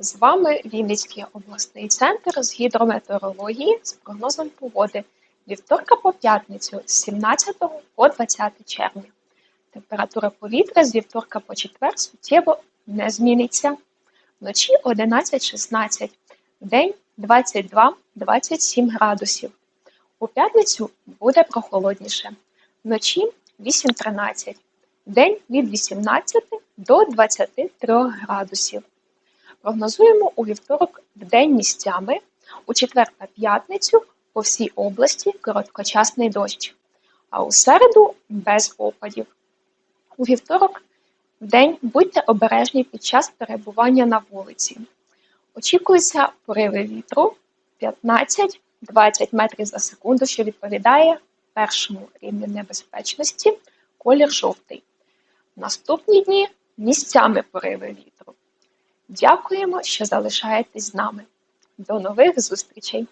З вами Вінницький обласний центр з гідрометеорології з прогнозом погоди вівторка по п'ятницю з 17 по 20 червня. Температура повітря з вівторка по четвер суттєво не зміниться. Вночі 11-16, вдень 22-27 градусів. У п'ятницю буде прохолодніше. Вночі 8-13, вдень від 18 до 23 градусів. Прогнозуємо у вівторок вдень місцями, у четвер та п'ятницю по всій області короткочасний дощ, а у середу без опадів. У вівторок вдень будьте обережні під час перебування на вулиці. Очікуються пориви вітру 15-20 метрів за секунду, що відповідає першому рівню небезпечності, колір жовтий. Наступні дні місцями пориви вітру. Дякуємо, що залишаєтесь з нами. До нових зустрічей!